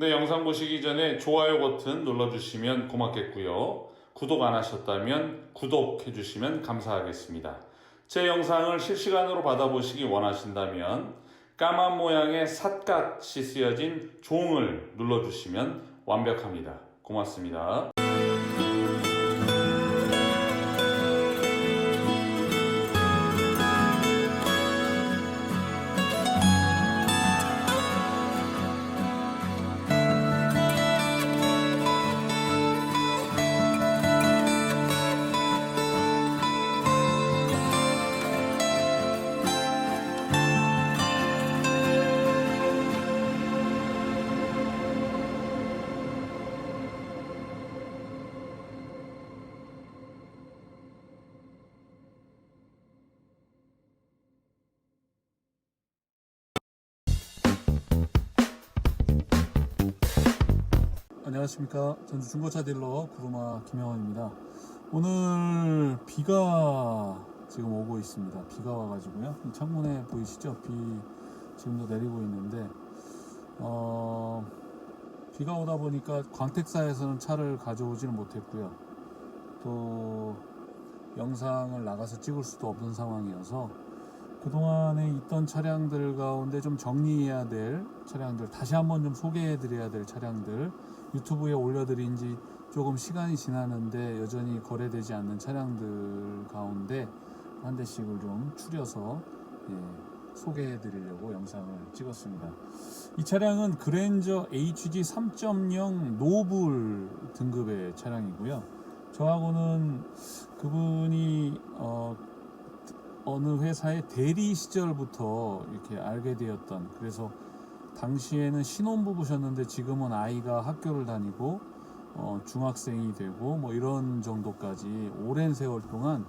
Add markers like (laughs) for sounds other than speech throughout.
네, 영상 보시기 전에 좋아요 버튼 눌러주시면 고맙겠고요. 구독 안 하셨다면 구독해 주시면 감사하겠습니다. 제 영상을 실시간으로 받아보시기 원하신다면 까만 모양의 삿갓이 쓰여진 종을 눌러주시면 완벽합니다. 고맙습니다. 안녕하십니까. 전주 중고차 딜러 구루마 김영원입니다. 오늘 비가 지금 오고 있습니다. 비가 와가지고요. 이 창문에 보이시죠? 비 지금도 내리고 있는데, 어, 비가 오다 보니까 광택사에서는 차를 가져오지는 못했고요. 또 영상을 나가서 찍을 수도 없는 상황이어서 그동안에 있던 차량들 가운데 좀 정리해야 될 차량들, 다시 한번 좀 소개해 드려야 될 차량들, 유튜브에 올려드린 지 조금 시간이 지났는데 여전히 거래되지 않는 차량들 가운데 한 대씩을 좀 추려서 예, 소개해 드리려고 영상을 찍었습니다. 이 차량은 그랜저 HG 3.0 노블 등급의 차량이고요. 저하고는 그분이 어, 어느 회사의 대리 시절부터 이렇게 알게 되었던 그래서 당시에는 신혼부부셨는데 지금은 아이가 학교를 다니고 어, 중학생이 되고 뭐 이런 정도까지 오랜 세월 동안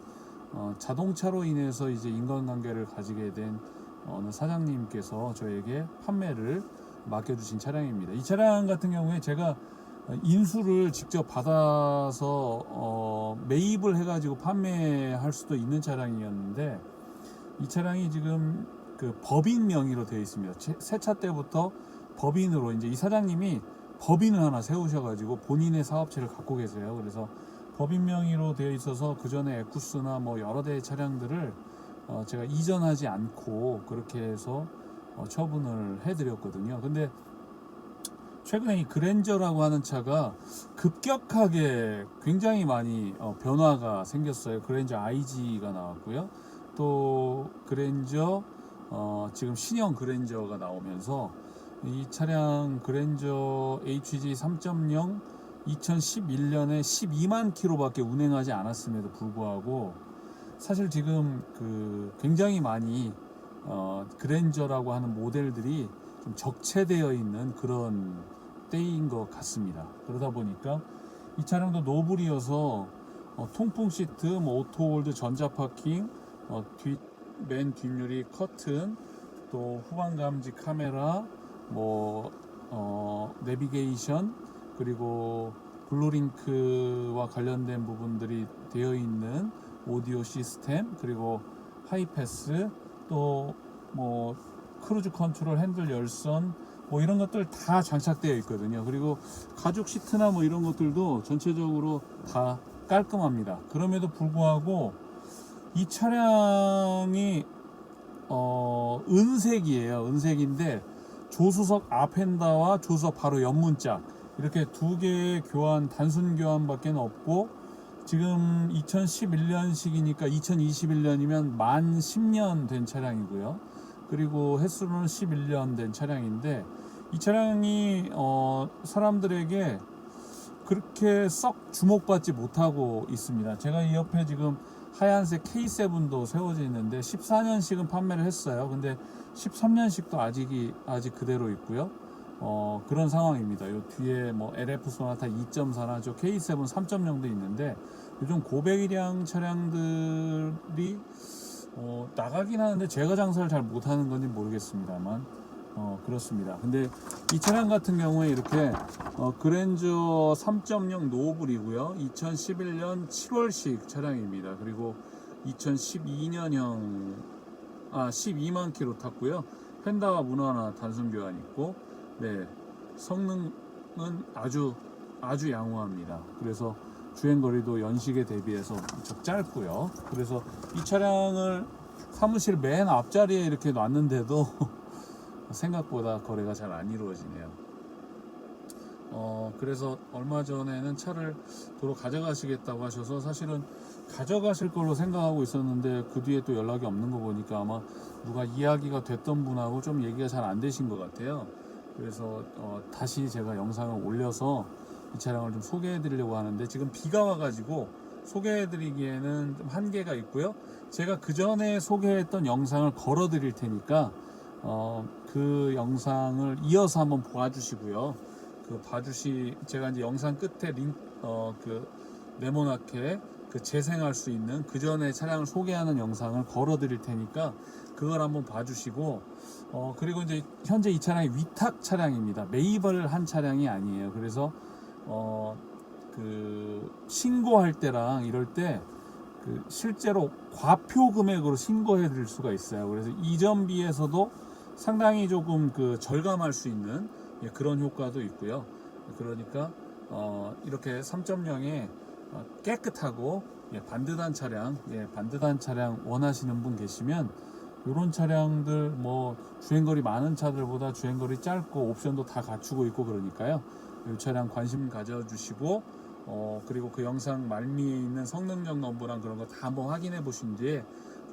어, 자동차로 인해서 이제 인간관계를 가지게 된 어느 사장님께서 저에게 판매를 맡겨주신 차량입니다. 이 차량 같은 경우에 제가 인수를 직접 받아서 어, 매입을 해가지고 판매할 수도 있는 차량이었는데 이 차량이 지금 그 법인 명의로 되어 있습니다. 새 차 때부터 법인으로 이제 이 사장님이 법인을 하나 세우셔가지고 본인의 사업체를 갖고 계세요. 그래서 법인 명의로 되어 있어서 그 전에 에쿠스나 뭐 여러 대의 차량들을 어 제가 이전하지 않고 그렇게 해서 어 처분을 해드렸거든요. 근데 최근에 이 그랜저라고 하는 차가 급격하게 굉장히 많이 어 변화가 생겼어요. 그랜저 IG가 나왔고요. 또 그랜저 어, 지금 신형 그랜저가 나오면서 이 차량 그랜저 HG 3.0 2011년에 12만 킬로밖에 운행하지 않았음에도 불구하고 사실 지금 그 굉장히 많이 어, 그랜저라고 하는 모델들이 좀 적체되어 있는 그런 때인 것 같습니다. 그러다 보니까 이 차량도 노블이어서 어, 통풍 시트, 뭐 오토홀드, 전자 파킹, 어, 뒷, 맨 뒷유리 커튼, 또 후방 감지 카메라, 뭐 어, 내비게이션 그리고 블루링크와 관련된 부분들이 되어 있는 오디오 시스템 그리고 하이패스 또 뭐 크루즈 컨트롤 핸들 열선 뭐 이런 것들 다 장착되어 있거든요. 그리고 가죽 시트나 뭐 이런 것들도 전체적으로 다 깔끔합니다. 그럼에도 불구하고 이 차량이 어, 은색이에요. 은색인데 조수석 앞핸다와 조수석 바로 옆문짝 이렇게 두 개의 교환 단순 교환밖에 없고 지금 2011년식이니까 2021년이면 만 10년 된 차량이고요. 그리고 횟수로는 11년 된 차량인데 이 차량이 어, 사람들에게 그렇게 썩 주목받지 못하고 있습니다. 제가 이 옆에 지금 하얀색 K7도 세워져 있는데 14년식은 판매를 했어요. 근데 13년식도 아직이 아직 그대로 있고요. 어, 그런 상황입니다. 요 뒤에 뭐 LF 소나타 2.4나 저 K7 3.0도 있는데 요즘 고배기량 차량들이 어, 나가긴 하는데 제가 장사를 잘 못하는 건지 모르겠습니다만 어, 그렇습니다. 근데 이 차량 같은 경우에 이렇게 어, 그랜저 3.0 노블이고요. 2011년 7월식 차량입니다. 그리고 2012년형 아 12만 킬로 탔고요. 펜다와 문화나 단순 교환 있고 네 성능 아주 아주 양호합니다. 그래서 주행 거리도 연식에 대비해서 무척 짧고요. 그래서 이 차량을 사무실 맨 앞자리에 이렇게 놨는데도 (laughs) 생각보다 거래가 잘 안 이루어지네요. 어, 그래서 얼마 전에는 차를 도로 가져가시겠다고 하셔서 사실은 가져가실 걸로 생각하고 있었는데 그 뒤에 또 연락이 없는 거 보니까 아마 누가 이야기가 됐던 분하고 좀 얘기가 잘 안 되신 것 같아요. 그래서 어, 다시 제가 영상을 올려서 이 차량을 좀 소개해 드리려고 하는데 지금 비가 와가지고 소개해 드리기에는 좀 한계가 있고요. 제가 그 전에 소개했던 영상을 걸어 드릴 테니까 어, 그 영상을 이어서 한번 봐주시고요. 그 봐주시 제가 이제 영상 끝에 링, 어, 그 네모나게 그 재생할 수 있는 그 전에 차량을 소개하는 영상을 걸어 드릴 테니까 그걸 한번 봐주시고 어, 그리고 이제 현재 이 차량이 위탁 차량입니다. 매입을 한 차량이 아니에요. 그래서 어, 그 신고할 때랑 이럴 때 그 실제로 과표 금액으로 신고해 드릴 수가 있어요. 그래서 이전비에서도 상당히 조금 그 절감할 수 있는 예, 그런 효과도 있고요. 그러니까 어, 이렇게 3.0에 어, 깨끗하고 예, 반듯한 차량, 예, 반듯한 차량 원하시는 분 계시면 이런 차량들 뭐 주행거리 많은 차들보다 주행거리 짧고 옵션도 다 갖추고 있고 그러니까요. 이 차량 관심 가져주시고 어 그리고 그 영상 말미에 있는 성능적 넘버랑 그런 거 다 한번 확인해 보신 뒤에 좀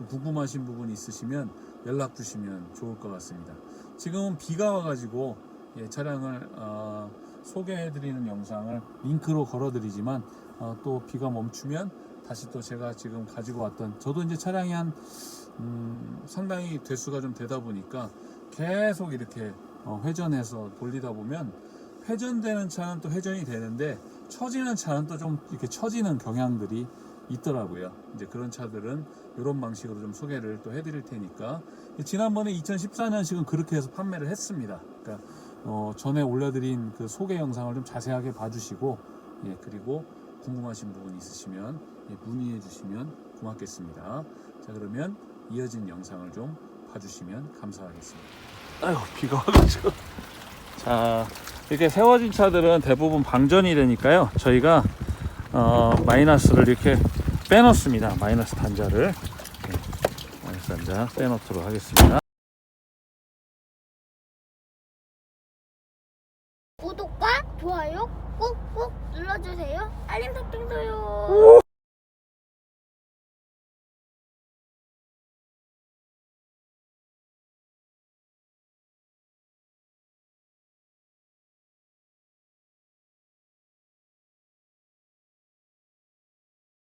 궁금하신 부분 있으시면 연락 주시면 좋을 것 같습니다. 지금은 비가 와가지고 예, 차량을 어, 소개해 드리는 영상을 링크로 걸어 드리지만 어, 또 비가 멈추면 다시 또 제가 지금 가지고 왔던 저도 이제 차량이 한 음, 상당히 대수가 좀 되다 보니까 계속 이렇게 어, 회전해서 돌리다 보면 회전되는 차는 또 회전이 되는데 처지는 차는 또 좀 이렇게 처지는 경향들이 있더라고요. 이제 그런 차들은 이런 방식으로 좀 소개를 또 해드릴 테니까 지난번에 2014년식은 그렇게 해서 판매를 했습니다. 그러니까 어, 전에 올려드린 그 소개 영상을 좀 자세하게 봐주시고 예 그리고 궁금하신 부분 있으시면 예, 문의해 주시면 고맙겠습니다. 자 그러면 이어진 영상을 좀 봐주시면 감사하겠습니다. 아유 비가 와가지고 자 이렇게 세워진 차들은 대부분 방전이 되니까요 저희가 어, 마이너스를 이렇게 빼놓습니다. 마이너스 단자를. 네, 마이너스 단자 빼놓도록 하겠습니다